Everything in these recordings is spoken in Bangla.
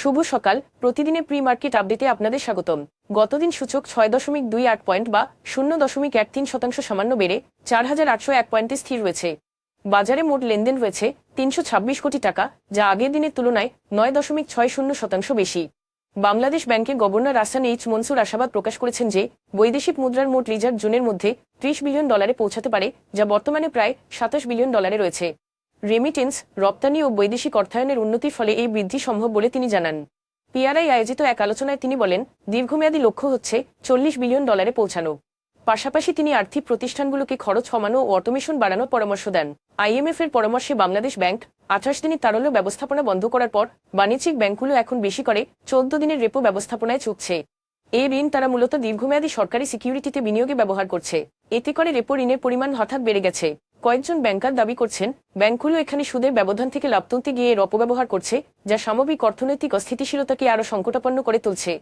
শুভ সকাল। প্রতিদিনের প্রি মার্কেট আপডেটে আপনাদের স্বাগতম। গতদিন সূচক ছয় দশমিক দুই আট পয়েন্ট বা শূন্য দশমিক এক তিন শতাংশ সামান্য বেড়ে চার হাজার আটশো এক পয়েন্টে স্থির রয়েছে। বাজারে মোট লেনদেন হয়েছে তিনশো ছাব্বিশ কোটি টাকা, যা আগের দিনের তুলনায় নয় দশমিক ছয় শূন্য শতাংশ বেশি। বাংলাদেশ ব্যাংকের গভর্নর আসান এইচ মনসুর আশাবাদ প্রকাশ করেছেন যে, বৈদেশিক মুদ্রার মোট রিজার্ভ জুনের মধ্যে ত্রিশ বিলিয়ন ডলারে পৌঁছাতে পারে, যা বর্তমানে প্রায় সাতাশ বিলিয়ন ডলারে রয়েছে। রেমিটেন্স রপ্তানি ও বৈদেশিক অর্থায়নের উন্নতির ফলে এই বৃদ্ধি সম্ভব বলে তিনি জানান। পিআরআই আয়োজিত এক আলোচনায় তিনি বলেন, দীর্ঘমেয়াদী লক্ষ্য হচ্ছে চল্লিশ বিলিয়ন ডলারে পৌঁছানো। পাশাপাশি তিনি আর্থিক প্রতিষ্ঠানগুলোকে খরচ কমানো ও অটোমেশন বাড়ানোর পরামর্শ দেন। আইএমএফ এর পরামর্শে বাংলাদেশ ব্যাংক আঠাশ দিনের তারল্য ব্যবস্থাপনা বন্ধ করার পর বাণিজ্যিক ব্যাংকগুলো এখন বেশি করে চোদ্দ দিনের রেপো ব্যবস্থাপনায় চুকছে। এই ঋণ তারা মূলত দীর্ঘমেয়াদী সরকারি সিকিউরিটিতে বিনিয়োগে ব্যবহার করছে। এতে করে রেপো ঋণের পরিমাণ হঠাৎ বেড়ে গেছে। কয়েকজন ব্যাংকার দাবি করছেন, ব্যাংকগুলো এখানে সুদের ব্যবধান থেকে লাভ তুলতে গিয়ে এর অপব্যবহার করছে, যা সামগ্রিক অর্থনৈতিক অস্থিতিশীলতাকে আরও সংকটাপন্ন করে তুলছে।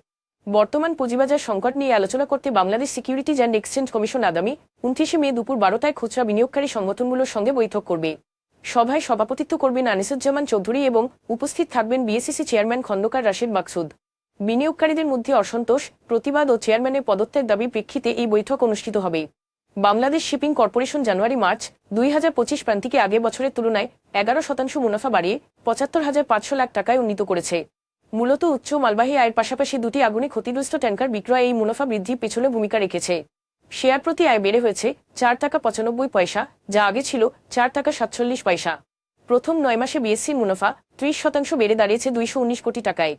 বর্তমান পুঁজিবাজার সংকট নিয়ে আলোচনা করতে Bangladesh securities and exchange commission আগামী উনত্রিশে মে দুপুর বারোটায় খুচরা বিনিয়োগকারী সংগঠনগুলোর সঙ্গে বৈঠক করবে। সভায় সভাপতিত্ব করবেন আনিসুজ্জামান চৌধুরী এবং উপস্থিত থাকবেন বিএসিসি চেয়ারম্যান খন্দকার রাশিদ মাকসুদ। বিনিয়োগকারীদের মধ্যে অসন্তোষ, প্রতিবাদ ও চেয়ারম্যানের পদত্যাগ দাবি প্রেক্ষিতে এই বৈঠক অনুষ্ঠিত হবে। Bangladesh shipping corporation January, March দুই হাজার পঁচিশ প্রান্তিকে আগে বছরের তুলনায় এগারো শতাংশ মুনাফা বাড়িয়ে পঁচাত্তর হাজার পাঁচশো লাখ টাকায় উন্নীত করেছে। মূলত উচ্চ মালবাহী আয়ের পাশাপাশি দুটি আগুনে ক্ষতিগ্রস্ত ট্যাঙ্কার বিক্রয় এই মুনাফা বৃদ্ধির পেছনে ভূমিকা রেখেছে। শেয়ার প্রতি আয় বেড়ে হয়েছে চার টাকা পঁচানব্বই পয়সা, যা আগে ছিল চার টাকা সাতচল্লিশ পয়সা। প্রথম নয় মাসে বিএসসির মুনাফা ত্রিশ শতাংশ বেড়ে দাঁড়িয়েছে দুইশো উনিশ কোটি টাকায়।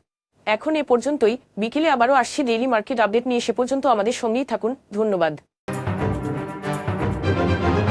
এখন এ পর্যন্তই। বিকেলে আবারও আসছে ডেইলি মার্কেট আপডেট নিয়ে, সে পর্যন্ত আমাদের সঙ্গেই থাকুন। ধন্যবাদ। Thank you.